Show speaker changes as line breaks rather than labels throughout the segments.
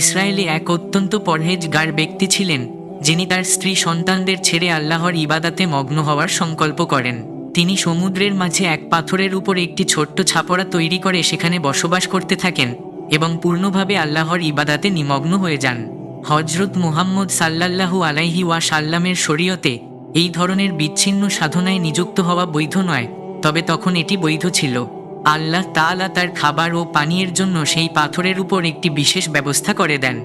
ইসরায়েলে এক অত্যন্ত পরহেজগার ব্যক্তি ছিলেন, যিনি তার স্ত্রী সন্তানদের ছেড়ে আল্লাহর ইবাদাতে মগ্ন হওয়ার সংকল্প করেন। তিনি সমুদ্রের মাঝে এক পাথরের উপর একটি ছোট্ট ছাপড়া তৈরি করে সেখানে বসবাস করতে থাকেন এবং পূর্ণভাবে আল্লাহর ইবাদাতে নিমগ্ন হয়ে যান। হজরত মুহাম্মদ সাল্লাল্লাহু আলাইহি ওয়া সাল্লামের শরীয়তে এই ধরনের বিচ্ছিন্ন সাধনায় নিযুক্ত হওয়া বৈধ নয়, তবে তখন এটি বৈধ ছিল। আল্লাহ তাআলা তার খাবার ও পানীয়ের জন্য সেই পাথরের উপর একটি বিশেষ ব্যবস্থা করে দেন।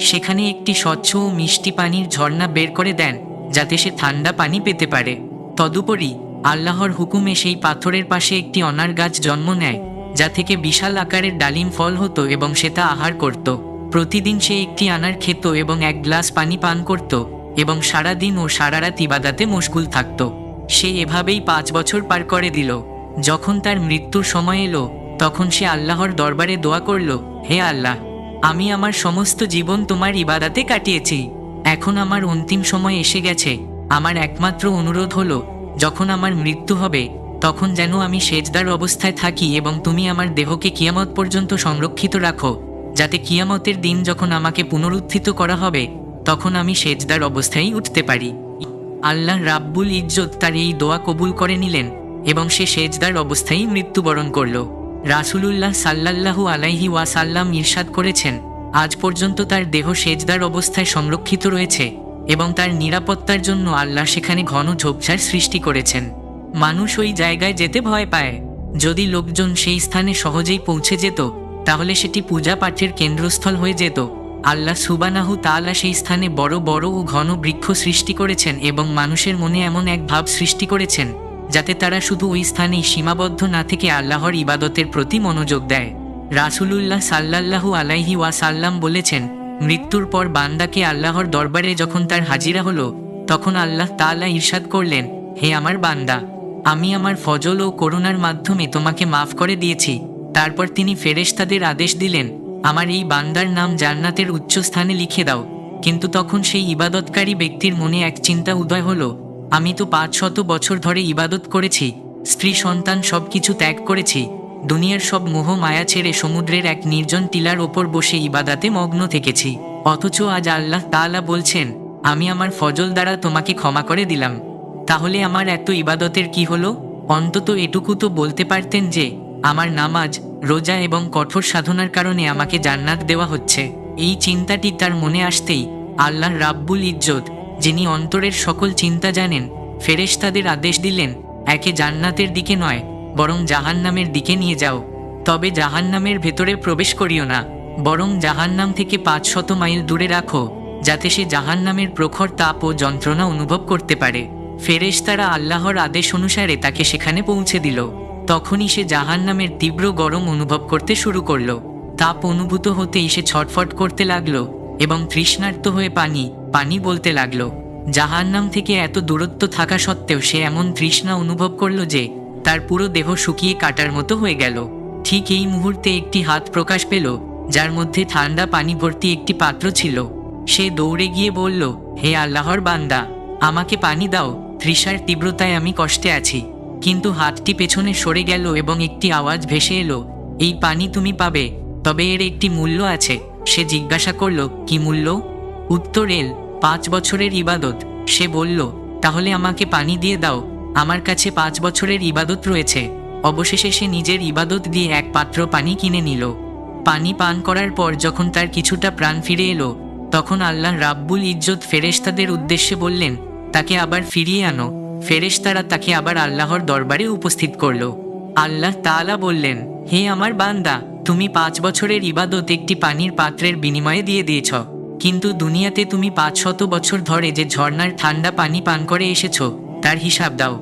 সেখানে একটি স্বচ্ছ ও মিষ্টি পানির ঝর্ণা বের করে দেন, যাতে সে ঠান্ডা পানি পেতে পারে। তদুপরি আল্লাহর হুকুমে সেই পাথরের পাশে একটি অনার গাছ জন্ম নেয়, যা থেকে বিশাল আকারের ডালিম ফল হতো এবং সে তা আহার করত। প্রতিদিন সে একটি আনার খেত এবং এক গ্লাস পানি পান করত এবং সারা দিন ও সারা রাত ইবাদাতে মশগুল থাকত। সে এভাবেই পাঁচ বছর পার করে দিল। যখন তার মৃত্যুর সময় এলো, তখন সে আল্লাহর দরবারে দোয়া করল, হে আল্লাহ, আমি আমার সমস্ত জীবন তোমার ইবাদাতে কাটিয়েছি। এখন আমার অন্তিম সময় এসে গেছে। আমার একমাত্র অনুরোধ হলো, যখন আমার মৃত্যু হবে, তখন যেন আমি সেজদার অবস্থায় থাকি এবং তুমি আমার দেহকে কিয়ামত পর্যন্ত সংরক্ষিত রাখো। যাতে কিয়ামতের দিন যখন আমাকে পুনরুত্থিত করা হবে, তখন আমি সেজদার অবস্থায় উঠতে পারি। আল্লাহ রাব্বুল ইজ্জত তার এই দোয়া কবুল করে নিলেন। এবং সে সেজদার অবস্থায় মৃত্যুবরণ করল। রাসূলুল্লাহ সাল্লাল্লাহু আলাইহি ওয়াসাল্লাম ইরশাদ করেছেন, আজ পর্যন্ত তার দেহ সেজদার অবস্থায় সংরক্ষিত রয়েছে এবং তার নিরাপত্তার জন্য আল্লাহ সেখানে ঘন ঝোপঝাড় সৃষ্টি করেছেন। মানুষ ওই জায়গায় যেতে ভয় পায়। যদি লোকজন সেই স্থানে সহজেই পৌঁছে যেত, তাহলে সেটি পূজা পাঠের কেন্দ্রস্থল হয়ে যেত। আল্লাহ সুবানাহু তাআলা সেই স্থানে বড় বড় ও ঘন বৃক্ষ সৃষ্টি করেছেন এবং মানুষের মনে এমন এক ভাব সৃষ্টি করেছেন যাতে তারা শুধু ওই স্থানেই সীমাবদ্ধ না থেকে আল্লাহর ইবাদতের প্রতি মনোযোগ দেয়। রাসূলুল্লাহ সাল্লাল্লাহু আলাইহি ওয়াসাল্লাম বলেছেন, মৃত্যুর পর বান্দাকে আল্লাহর দরবারে যখন তার হাজিরা হলো, তখন আল্লাহ তাআলা ইরশাদ করলেন, হে আমার বান্দা, আমি আমার ফজল ও করুণার মাধ্যমে তোমাকে মাফ করে দিয়েছি। তারপর তিনি ফেরেশতাদের আদেশ দিলেন, আমার এই বান্দার নাম জান্নাতের উচ্চ স্থানে লিখে দাও। কিন্তু তখন সেই ইবাদতকারী ব্যক্তির মনে এক চিন্তা উদয় হলো আমি তো পাঁচ শত বছর ধরে ইবাদত করেছি, স্ত্রী, সন্তান সব কিছু ত্যাগ করেছি, দুনিয়ার সব মোহ মায়া ছেড়ে সমুদ্রের এক নির্জন টিলার ওপর বসে ইবাদাতে মগ্ন থেকেছি। অথচ আজ আল্লাহ তাআলা বলছেন, আমি আমার ফজল দ্বারা তোমাকে ক্ষমা করে দিলাম। তাহলে আমার এত ইবাদতের কি হলো? অন্তত এটুকু তো বলতে পারতেন যে, আমার নামাজ, রোজা এবং কঠোর সাধনার কারণে আমাকে জান্নাত দেওয়া হচ্ছে। এই চিন্তাটি তার মনে আসতেই আল্লাহ রাব্বুল ইজ্জত যিনি অন্তরের সকল চিন্তা জানেন ফেরেশতাদের আদেশ দিলেন, একে জান্নাতের দিকে নয়, বরং জাহান্নামের দিকে নিয়ে যাও। তবে জাহান্নামের ভেতরে প্রবেশ করিও না, বরং জাহান্নাম থেকে পাঁচ শত মাইল দূরে রাখো, যাতে সে জাহান্নামের প্রখর তাপ ও যন্ত্রণা অনুভব করতে পারে। ফেরেশতারা আল্লাহর আদেশ অনুসারে তাকে সেখানে পৌঁছে দিল। তখনই সে জাহান্নামের তীব্র গরম অনুভব করতে শুরু করল। তাপ অনুভূত হতেই সে ছটফট করতে লাগল এবং তৃষ্ণার্ত হয়ে পানি পানি বলতে লাগল। জাহান্নাম থেকে এত দূরত্ব থাকা সত্ত্বেও সে এমন তৃষ্ণা অনুভব করল যে, তার পুরো দেহ শুকিয়ে কাটার মতো হয়ে গেল। ঠিক এই মুহূর্তে একটি হাত প্রকাশ পেল, যার মধ্যে ঠান্ডা পানি ভর্তি একটি পাত্র ছিল। সে দৌড়ে গিয়ে বলল, হে আল্লাহর বান্দা, আমাকে পানি দাও, তৃষার তীব্রতায় আমি কষ্টে আছি। কিন্তু হাতটি পেছনে সরে গেল এবং একটি আওয়াজ ভেসে এলো, এই পানি তুমি পাবে, তবে এর একটি মূল্য আছে। সে জিজ্ঞাসা করল, কি মূল্য? উত্তর এল পাঁচ বছরের ইবাদত। সে বলল, তাহলে আমাকে পানি দিয়ে দাও। আমার কাছে পাঁচ বছরের ইবাদত রয়েছে। অবশেষে সে নিজের ইবাদত দিয়ে এক পাত্র পানি কিনে নিল। পানি পান করার পর যখন তার কিছুটা প্রাণ ফিরে এলো, তখন আল্লাহ রাব্বুল ইজ্জত ফেরেশতাদের উদ্দেশ্যে বললেন, তাকে আবার ফিরিয়ে আনো। ফেরেশতারা তাকে আবার আল্লাহর দরবারে উপস্থিত করল। আল্লাহ তাআলা বললেন, হে আমার বান্দা, তুমি পাঁচ বছরের ইবাদত একটি পানির পাত্রের বিনিময়ে দিয়ে দিয়েছ। কিন্তু দুনিয়াতে তুমি পাঁচ শত বছর ধরে যে ঝর্ণার ঠান্ডা পানি পান করে এসেছ, তার হিসাব দাও।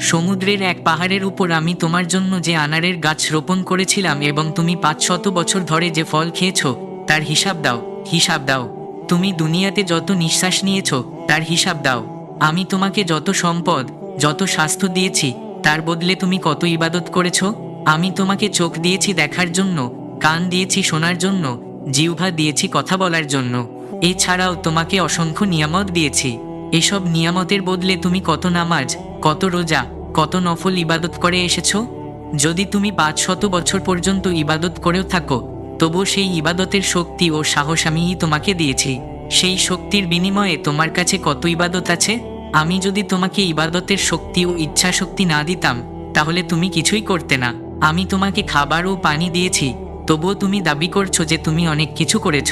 সমুদ্রের এক পাহাড়ের উপর আমি তোমার জন্য যে আনারের গাছ রোপণ করেছিলাম এবং তুমি পাঁচ শত বছর ধরে যে ফল খেয়েছ, তার হিসাব দাও হিসাব দাও। তুমি দুনিয়াতে যত নিঃশ্বাস নিয়েছ, তার হিসাব দাও। আমি তোমাকে যত সম্পদ, যত স্বাস্থ্য দিয়েছি, তার বদলে তুমি কত ইবাদত করেছ? আমি তোমাকে চোখ দিয়েছি দেখার জন্য, কান দিয়েছি শোনার জন্য, জিহ্বা দিয়েছি কথা বলার জন্য। এছাড়াও তোমাকে অসংখ্য নিয়ামত দিয়েছি। এসব নিয়ামতের বদলে তুমি কত নামাজ, কত রোজা, কত নফল ইবাদত করে এসেছ? যদি তুমি পাঁচ শত বছর পর্যন্ত ইবাদত করেও থাকো তবু সেই ইবাদতের শক্তি ও সাহস আমিই তোমাকে দিয়েছি। সেই শক্তির বিনিময়ে তোমার কাছে কত ইবাদত আছে? আমি যদি তোমাকে ইবাদতের শক্তি ও ইচ্ছা শক্তি না দিতাম, তাহলে তুমি কিছুই করতে না। আমি তোমাকে খাবার ও পানি দিয়েছি, তবুও তুমি দাবি করছ যে তুমি অনেক কিছু করেছ।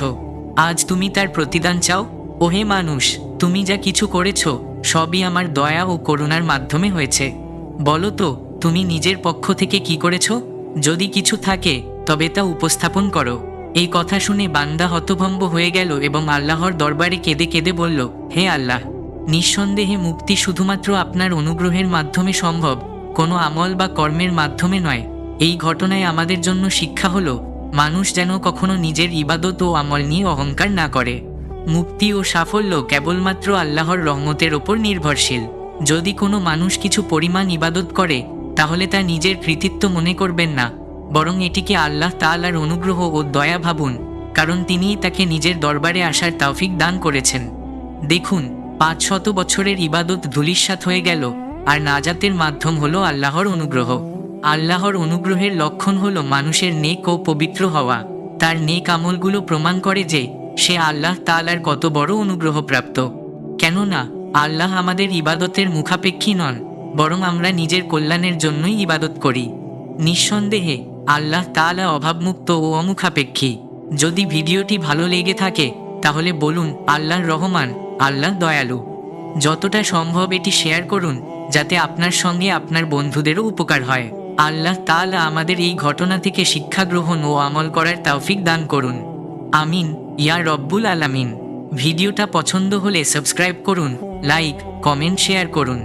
আজ তুমি তার প্রতিদান চাও? ওহে মানুষ, তুমি যা কিছু করেছ, সবই আমার দয়া ও করুণার মাধ্যমে হয়েছে। বলো তো, তুমি নিজের পক্ষ থেকে কি করেছ? যদি কিছু থাকে, তবে তা উপস্থাপন করো। এই কথা শুনে বান্দা হতভম্ব হয়ে গেল এবং আল্লাহর দরবারে কেঁদে কেঁদে বলল, হে আল্লাহ! নিঃসন্দেহে মুক্তি শুধুমাত্র আপনার অনুগ্রহের মাধ্যমে সম্ভব, কোনো আমল বা কর্মের মাধ্যমে নয়। এই ঘটনায় আমাদের জন্য শিক্ষা হলো মানুষ যেন কখনো নিজের ইবাদত ও আমল নিয়ে অহংকার না করে। মুক্তি ও সাফল্য কেবলমাত্র আল্লাহর রহমতের ওপর নির্ভরশীল। যদি কোনো মানুষ কিছু পরিমাণ ইবাদত করে, তাহলে তা নিজের কৃতিত্ব মনে করবেন না, বরং এটিকে আল্লাহ তাআলার অনুগ্রহ ও দয়া ভাবুন, কারণ তিনিই তাকে নিজের দরবারে আসার তৌফিক দান করেছেন। দেখুন, পাঁচ শত বছরের ইবাদত ধুলিস্বাত হয়ে গেল, আর নাজাতের মাধ্যম হলো আল্লাহর অনুগ্রহ। আল্লাহর অনুগ্রহের লক্ষণ হল মানুষের নেক ও পবিত্র হওয়া। তার নেক আমলগুলো প্রমাণ করে যে, সে আল্লাহ তাআলার কত বড় অনুগ্রহপ্রাপ্ত। কেননা, আল্লাহ আমাদের ইবাদতের মুখাপেক্ষী নন, বরং আমরা নিজের কল্যাণের জন্যই ইবাদত করি। নিঃসন্দেহে, আল্লাহ তাআলা অভাবমুক্ত ও অমুখাপেক্ষী। যদি ভিডিওটি ভালো লেগে থাকে, তাহলে বলুন, আল্লাহর রহমান, আল্লাহ দয়ালু। যতটা সম্ভব এটি শেয়ার করুন, যাতে আপনার সঙ্গে আপনার বন্ধুদেরও উপকার হয়। আল্লাহ তালা আমাদের এই ঘটনা থেকে শিক্ষা গ্রহণ ও আমল করার তৌফিক দান করুন। আমিন। ইয়া রব্বুল আলামিন। ভিডিওটা পছন্দ হলে সাবস্ক্রাইব করুন, লাইক, কমেন্ট, শেয়ার করুন।